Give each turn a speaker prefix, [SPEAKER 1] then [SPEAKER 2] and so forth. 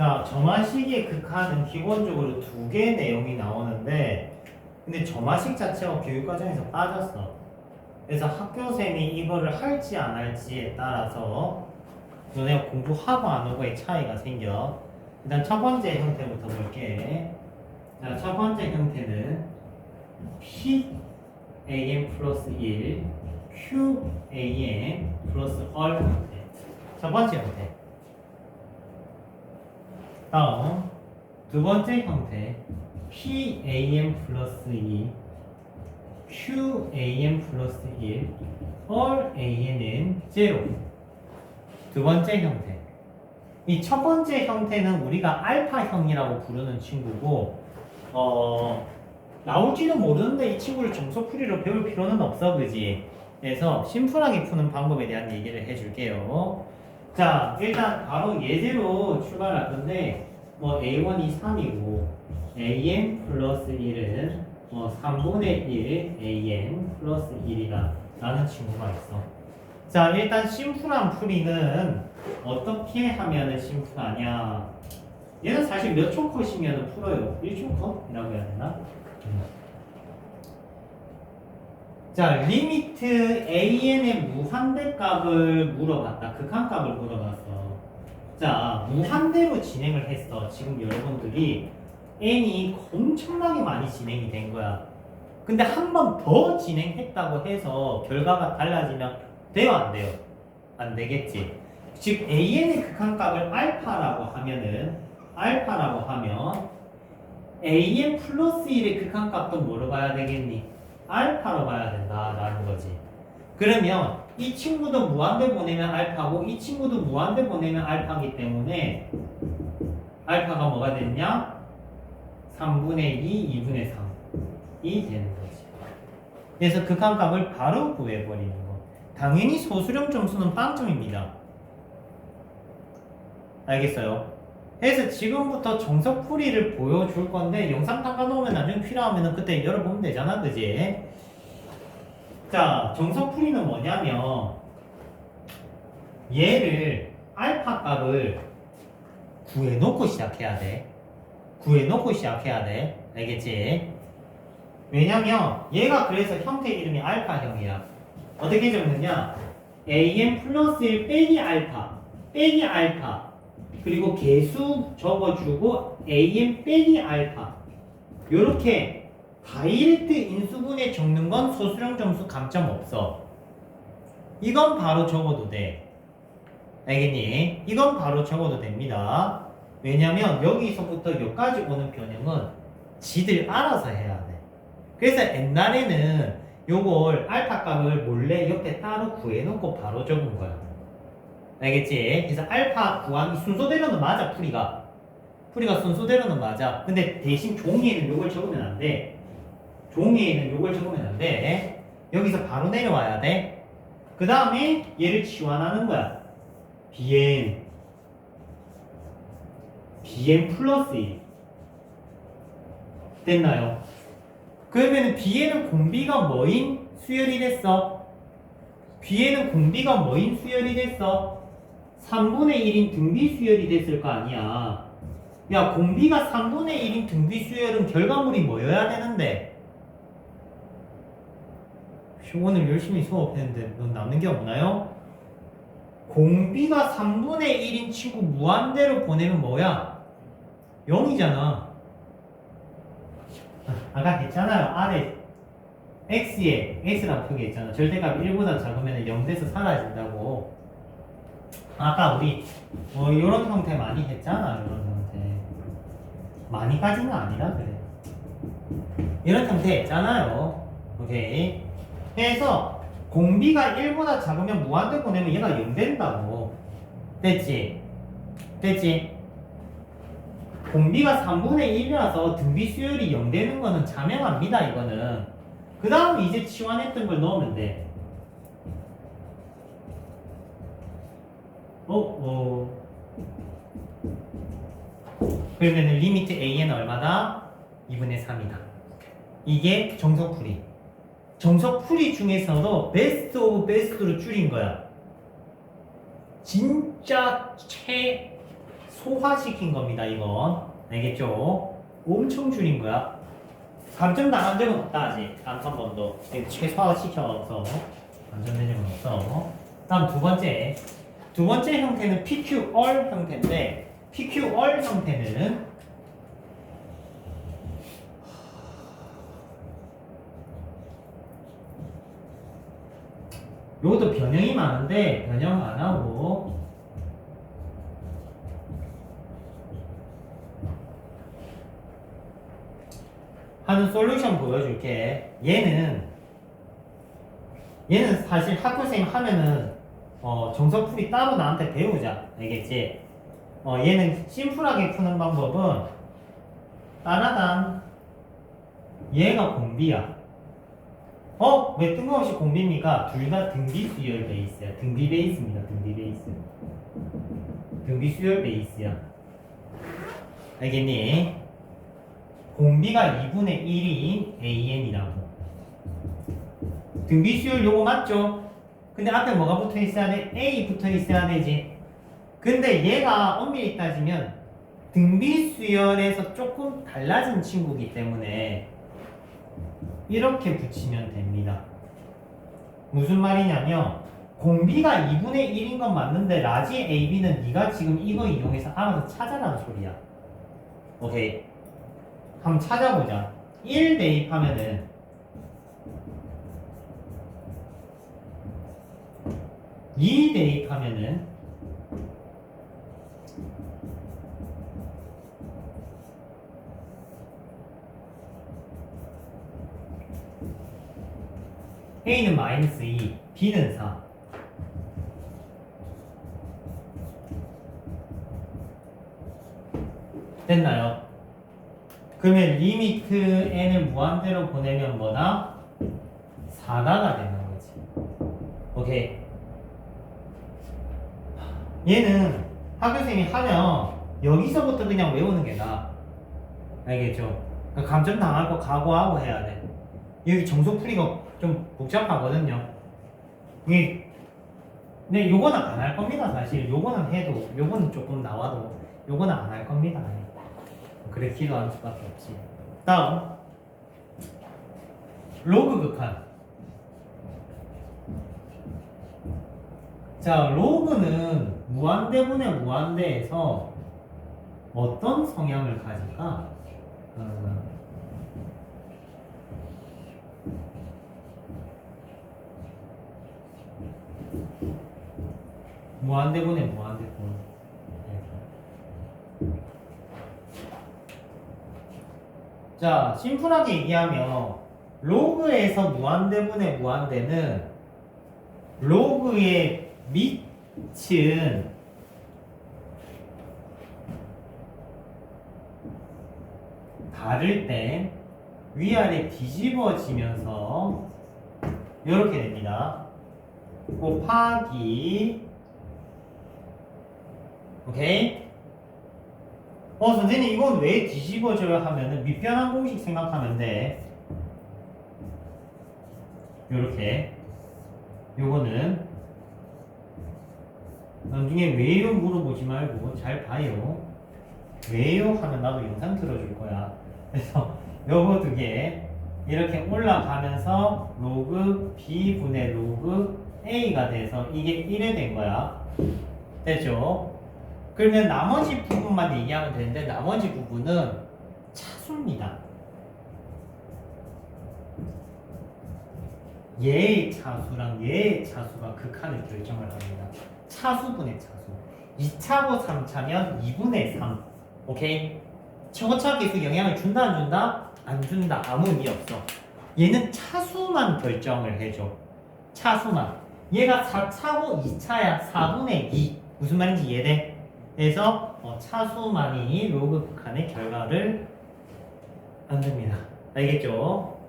[SPEAKER 1] 자, 점화식의 극한은 기본적으로 두 개의 내용이 나오는데 근데 점화식 자체가 교육과정에서 빠졌어. 그래서 학교생이 이거를 할지 안 할지에 따라서 너네가 공부하고 안 하고의 차이가 생겨. 일단 첫 번째 형태부터 볼게. 자, 첫 번째 형태는 P AM 플러스 1 Q AM 플러스 얼 형태. 첫 번째 형태. 다음 두 번째 형태 PAM 플러스 2 QAM 플러스 1 all AN은 0. 두 번째 형태. 이 첫 번째 형태는 우리가 알파형이라고 부르는 친구고, 어, 나올지도 모르는데 이 친구를 정석풀이로 배울 필요는 없어, 그지? 그래서 심플하게 푸는 방법에 대한 얘기를 해줄게요. 자, 일단 바로 예제로 출발할 건데, 뭐 A1이 3이고, AN 플러스 1은 뭐 3분의 1 AN 플러스 1이다 라는 친구가 있어. 자, 일단 심플한 풀이는 어떻게 하면은 심플하냐? 얘는 사실 몇 초 컷이면 풀어요? 1초 컷이라고 해야 되나? 음. 자, 리미트 AN의 무한대 값을 물어봤다. 극한값을 물어봤어. 자, 무한대로 진행을 했어. 지금 여러분들이 N이 엄청나게 많이 진행이 된 거야. 근데 한 번 더 진행했다고 해서 결과가 달라지면 돼요, 안 돼요? 안 되겠지. 즉 AN의 극한값을 알파라고 하면은 알파라고 하면 AN 플러스 1의 극한값도 뭐로 봐야 되겠니? 알파로 봐야 된다라는 거지. 그러면 이 친구도 무한대 보내면 알파고 이 친구도 무한대 보내면 알파기 때문에 알파가 뭐가 됐냐? 3분의 2, 2분의 3이 되는 거지. 그래서 극한값을 바로 구해버리는 거. 당연히 소수령 점수는 빵점입니다. 알겠어요? 그래서 지금부터 정석풀이를 보여줄 건데 영상 담가놓으면 나중에 필요하면 그때 열어보면 되잖아 그지? 자 정석풀이는 뭐냐면 얘를 알파 값을 구해놓고 시작해야 돼. 구해놓고 시작해야 돼. 알겠지? 왜냐면 얘가 그래서 형태 이름이 알파형이야. 어떻게 적느냐? Am 플러스 1 빼기 알파. 빼기 알파 그리고 개수 적어주고 am 빼기 알파. 요렇게 다이렉트 인수분해 적는 건 소수령 점수 감점 없어. 이건 바로 적어도 돼. 알겠니? 이건 바로 적어도 됩니다. 왜냐면 여기서부터 여기까지 오는 변형은 지들 알아서 해야 돼. 그래서 옛날에는 요걸 알파 값을 몰래 옆에 따로 구해놓고 바로 적은 거야 알겠지? 그래서 알파 구하기 순서대로는 맞아 풀이가 풀이가 순서대로는 맞아 근데 대신 종이에는 요걸 적으면 안돼 종이에는 요걸 적으면 안돼 여기서 바로 내려와야 돼그 다음에 얘를 치환하는 거야 bn bn 플러스 1 됐나요? 그러면 bn은 공비가 뭐인 수열이 됐어? bn은 공비가 뭐인 수열이 됐어? 3분의 1인 등비 수열이 됐을 거 아니야. 야, 공비가 3분의 1인 등비 수열은 결과물이 뭐여야 되는데? 씨, 오늘 열심히 수업했는데 넌 남는 게 없나요? 공비가 3분의 1인 친구 무한대로 보내면 뭐야? 0이잖아. 아까 했잖아요. 아래 x에 x라고 표기했잖아. 절대값 1보다 작으면 0돼서 사라진다고. 아까 우리 뭐 이런 형태 많이 했잖아. 이런 형태. 많이까지는 아니라 그래. 이런 형태 했잖아요. 오케이. 그래서 공비가 1보다 작으면 무한대 보내면 얘가 0 된다고. 됐지? 됐지? 공비가 3분의 1이라서 등비 수열이 0 되는 거는 자명합니다, 이거는. 그 다음 이제 치환했던 걸 넣으면 돼. 어, 어. 그러면은 리미트 AN 얼마다? 2분의 3이다. 이게 정석풀이. 정석풀이 중에서도 베스트 오브 베스트로 줄인 거야. 진짜 최 소화시킨 겁니다. 이건 알겠죠? 엄청 줄인 거야. 감점 당한 적은 없다 아직 단한 번도 최소화시켜서 감점된 적은 없어. 다음 두 번째 두 번째 형태는 PQR 형태인데 PQR 형태는 요것도 변형이 많은데 변형 안 하고 하는 솔루션 보여줄게. 얘는 얘는 사실 학교생 하면은 어, 정석풀이 따로 나한테 배우자. 알겠지? 어, 얘는 심플하게 푸는 방법은 따라단 얘가 공비야. 어? 왜 뜬금없이 공비입니까? 둘 다 등비 수열 베이스야. 등비 베이스입니다. 등비 베이스. 등비 수열 베이스야. 알겠니? 공비가 2분의 1인 AN이라고. 등비 수열 요거 맞죠? 근데 앞에 뭐가 붙어 있어야 돼? A 붙어 있어야 되지. 근데 얘가 엄밀히 따지면 등비 수열에서 조금 달라진 친구기 때문에 이렇게 붙이면 됩니다. 무슨 말이냐면 공비가 2분의 1인 건 맞는데 라지 AB는 네가 지금 이거 이용해서 알아서 찾아라는 소리야. 오케이. 한번 찾아보자. 1 대입하면은 2 대입하면은 A는 마이너스 2, B는 4. 됐나요? 그러면 리미트 n을 무한대로 보내면 뭐다? 4다가 되는 거지. 오케이. 얘는 학교생이 하면 여기서부터 그냥 외우는 게 나아. 알겠죠? 그러니까 감점 당할 거 각오하고 해야 돼. 여기 정석풀이가 좀 복잡하거든요. 이게 근데 요거는 안 할 겁니다 사실. 요거는 해도 요거는 조금 나와도 요거는 안 할 겁니다. 그래 기도하는 수밖에 없지. 다음 로그 극한. 자 로그는 무한대분의 무한대에서 어떤 성향을 가질까? 어, 무한대분의 무한대분. 네. 자, 심플하게 얘기하면 로그에서 무한대분의 무한대는 로그의 밑 은 다를 땐 위아래 뒤집어지면서 이렇게 됩니다. 곱하기. 오케이? 어 선생님 이건 왜 뒤집어져야 하면은 밑변환 공식 생각하면 돼. 요렇게. 요거는 나중에 왜요 물어보지 말고 잘 봐요 왜요 하면 나도 영상 틀어줄 거야 그래서 요거 두 개 이렇게 올라가면서 로그 b분의 로그 a가 돼서 이게 1이 된 거야 됐죠? 그러면 나머지 부분만 얘기하면 되는데 나머지 부분은 차수입니다. 얘의 차수랑 얘의 차수가 극한을 결정을 합니다. 차수분의 차수. 2차고 3차면 2분의 3. 오케이? 초고차 계수 영향을 준다 안 준다? 안 준다. 아무 의미 없어. 얘는 차수만 결정을 해줘. 차수만. 얘가 4차고 2차야. 4분의 2. 무슨 말인지 이해돼? 그래서 어, 차수만이 로그 극한의 결과를 만듭니다. 알겠죠?